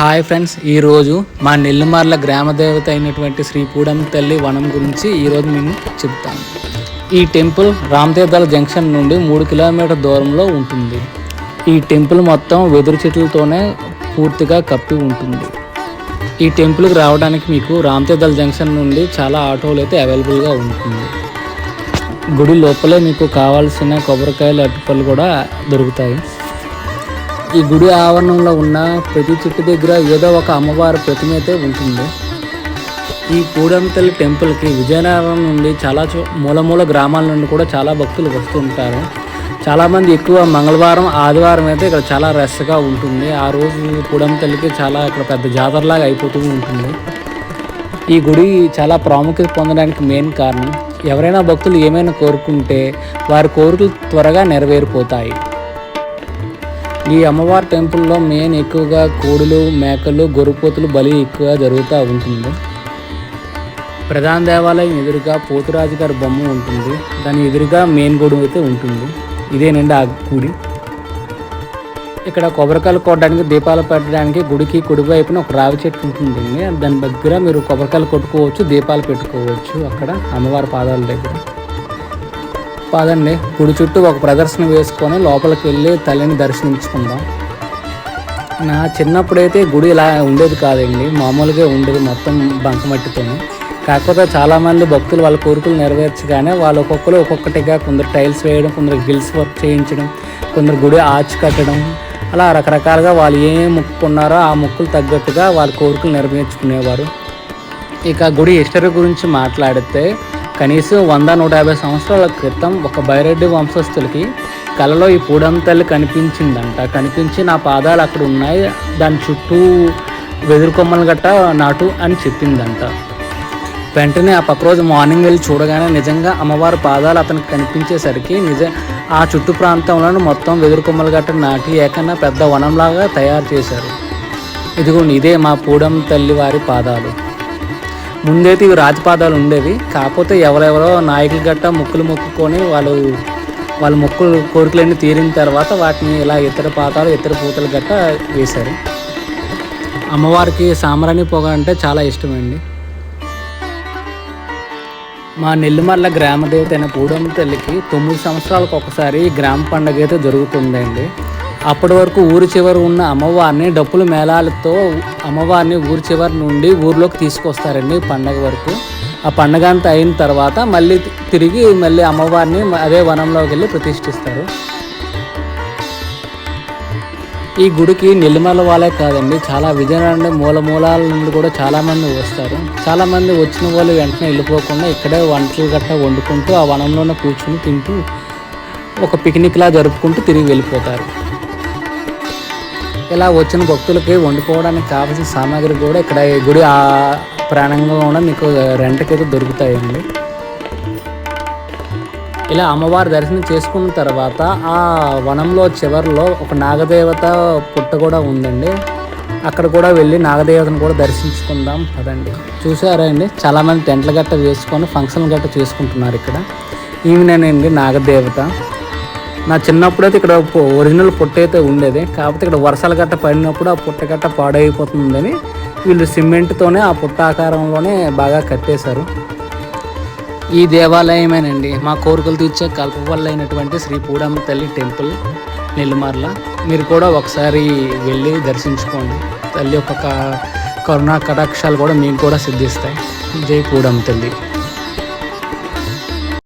Hi friends ఈరోజు మా నెల్లిమర్ల గ్రామ దేవత అయినటువంటి శ్రీ పూడం తల్లి వనం గురించి ఈరోజు మేము చెప్తాను ఈ టెంపుల్ రామతీర్థాల జంక్షన్ నుండి మూడు కిలోమీటర్ దూరంలో ఉంటుంది. ఈ టెంపుల్ మొత్తం వెదురు చెట్లతోనే పూర్తిగా కప్పి ఉంటుంది. ఈ టెంపుల్కి రావడానికి మీకు రామతీర్థాల జంక్షన్ నుండి చాలా ఆటోలు అయితే అవైలబుల్గా ఉంటుంది. గుడి లోపలే మీకు కావాల్సిన కొబ్బరికాయలు అరటిపళ్ళు కూడా దొరుకుతాయి. ఈ గుడి ఆవరణంలో ఉన్న ప్రతి చెట్టు దగ్గర ఏదో ఒక అమ్మవారి ప్రతిమ అయితే ఉంటుంది. ఈ పూడంతల్లి టెంపుల్కి విజయనగరం నుండి చాలా చో మూల మూల గ్రామాల నుండి కూడా చాలా భక్తులు వస్తూ ఉంటారు. చాలామంది ఎక్కువ మంగళవారం ఆదివారం అయితే ఇక్కడ చాలా రష్గా ఉంటుంది. ఆ రోజు పూడంతల్లికి చాలా ఇక్కడ పెద్ద జాతరలాగా అయిపోతూ ఉంటుంది. ఈ గుడి చాలా ప్రాముఖ్యత పొందడానికి మెయిన్ కారణం ఎవరైనా భక్తులు ఏమైనా కోరుకుంటే వారి కోరికలు త్వరగా నెరవేరిపోతాయి. ఈ అమ్మవారి టెంపుల్లో మెయిన్ ఎక్కువగా కోడులు మేకలు గొర్రెపోతులు బలి ఎక్కువ జరుగుతూ ఉంటుంది. ప్రధాన దేవాలయం ఎదురుగా పోతురాజు గారి బొమ్మ ఉంటుంది. దాని ఎదురుగా మెయిన్ గుడి అయితే ఉంటుంది. ఇదేనండి ఆ గుడి. ఇక్కడ కొబ్బరికాయలు కొట్టడానికి దీపాలు పెట్టడానికి గుడికి కుడివైపున ఒక రావి చెట్టు ఉంటుందండి. దాని దగ్గర మీరు కొబ్బరికాయలు కొట్టుకోవచ్చు దీపాలు పెట్టుకోవచ్చు అక్కడ అమ్మవారి పాదాల దగ్గర. పదండి గుడి చుట్టూ ఒక ప్రదర్శన వేసుకొని లోపలికి వెళ్ళి తల్లిని దర్శించుకుందాం. నా చిన్నప్పుడైతే గుడి ఇలా ఉండేది కాదండి. మామూలుగా ఉండేది మొత్తం బంకమట్టితోనే. కాకపోతే చాలామంది భక్తులు వాళ్ళ కోరికలు నెరవేర్చగానే వాళ్ళు ఒక్కొక్కరు ఒక్కొక్కటిగా కొందరు టైల్స్ వేయడం కొందరు గిల్స్ వర్క్ చేయించడం కొందరు గుడి ఆర్చ్ కట్టడం అలా రకరకాలుగా వాళ్ళు ఏం మొక్కుకున్నారో ఆ మొక్కులు తగ్గట్టుగా వాళ్ళ కోరికలు నెరవేర్చుకునేవారు. ఇక గుడి హిస్టరీ గురించి మాట్లాడితే కనీసం వంద నూట యాభై సంవత్సరాల క్రితం ఒక బైరెడ్డి వంశస్థులకి కలలో ఈ పూడంతల్లి కనిపించిందంట. కనిపించి నా పాదాలు అక్కడ ఉన్నాయి దాని చుట్టూ వెదురు కొమ్మలు గట్ట నాటు అని చెప్పిందంట. వెంటనే ఆ పక్క రోజు మార్నింగ్ వెళ్ళి చూడగానే నిజంగా అమ్మవారి పాదాలు అతనికి కనిపించేసరికి నిజ ఆ చుట్టు ప్రాంతంలోని మొత్తం వెదురు కొమ్మలు గట్ట నాటి ఏకన్నా పెద్ద వనంలాగా తయారు చేశారు. ఇదిగోండి ఇదే మా పూడం తల్లి వారి పాదాలు. ముందైతే ఇవి రాజపాదాలు ఉండేవి. కాకపోతే ఎవరెవరో నాయకులు గట్ట ముక్కులు మొక్కుకొని వాళ్ళు వాళ్ళ మొక్కులు కోరికలన్నీ తీరిన తర్వాత వాటిని ఇలా ఇతర పాతాలు ఇతర పూతలు గట్ట వేశారు. అమ్మవారికి సామరాణి పొగ అంటే చాలా ఇష్టమండి. మా నెల్లిమర్ల గ్రామ దేవత అయిన పూడమ్మ తల్లికి తొమ్మిది సంవత్సరాలకు ఒకసారి గ్రామ పండగ అయితే జరుగుతుందండి. అప్పటి వరకు ఊరి చివరి ఉన్న అమ్మవారిని డప్పుల మేళాలతో అమ్మవారిని ఊరి చివరి నుండి ఊర్లోకి తీసుకొస్తారండి పండగ వరకు. ఆ పండగ అంతా అయిన తర్వాత మళ్ళీ తిరిగి మళ్ళీ అమ్మవారిని అదే వనంలోకి వెళ్ళి ప్రతిష్ఠిస్తారు. ఈ గుడికి నెల్లిమల వాళ్ళే కాదండి చాలా విజయనగరం మూల మూలాల నుండి కూడా చాలామంది వస్తారు. చాలామంది వచ్చిన వాళ్ళు వెంటనే వెళ్ళిపోకుండా ఇక్కడే వంటలు గట్ట వండుకుంటూ ఆ వనంలోనే కూర్చుని తింటూ ఒక పిక్నిక్లా జరుపుకుంటూ తిరిగి వెళ్ళిపోతారు. ఇలా వచ్చిన భక్తులకి వండుకోవడానికి కావాల్సిన సామాగ్రి కూడా ఇక్కడ ఈ గుడి ఆ ప్రాణంగా కూడా మీకు రెంట్కి అయితే దొరుకుతాయండి. ఇలా అమ్మవారి దర్శనం చేసుకున్న తర్వాత ఆ వనంలో చివరిలో ఒక నాగదేవత పుట్ట కూడా ఉందండి. అక్కడ కూడా వెళ్ళి నాగదేవతను కూడా దర్శించుకుందాం పదండి. చూసారా అండి? చాలామంది టెంట్లు గట్ట వేసుకొని ఫంక్షన్ గట్ట చేసుకుంటున్నారు ఇక్కడ. ఈవినేనండి నాగదేవత. నా చిన్నప్పుడు అయితే ఇక్కడ ఒరిజినల్ పుట్ట అయితే ఉండేది. కాకపోతే ఇక్కడ వర్షాలు గట్ట పడినప్పుడు ఆ పుట్ట గట్ట పాడైపోతుందని వీళ్ళు సిమెంట్తోనే ఆ పుట్ట ఆకారంలోనే బాగా కట్టేశారు. ఈ దేవాలయమేనండి. మా కోరికలు తీర్చే కల్పవల్ల అయినటువంటి శ్రీ పూడమ్మ తల్లి టెంపుల్ నెల్లిమర్ల. మీరు కూడా ఒకసారి వెళ్ళి దర్శించుకోండి. తల్లి యొక్క క- కరుణా కటాక్షాలు కూడా మీకు కూడా సిద్ధిస్తాయి. జై పూడమ్మ తల్లి.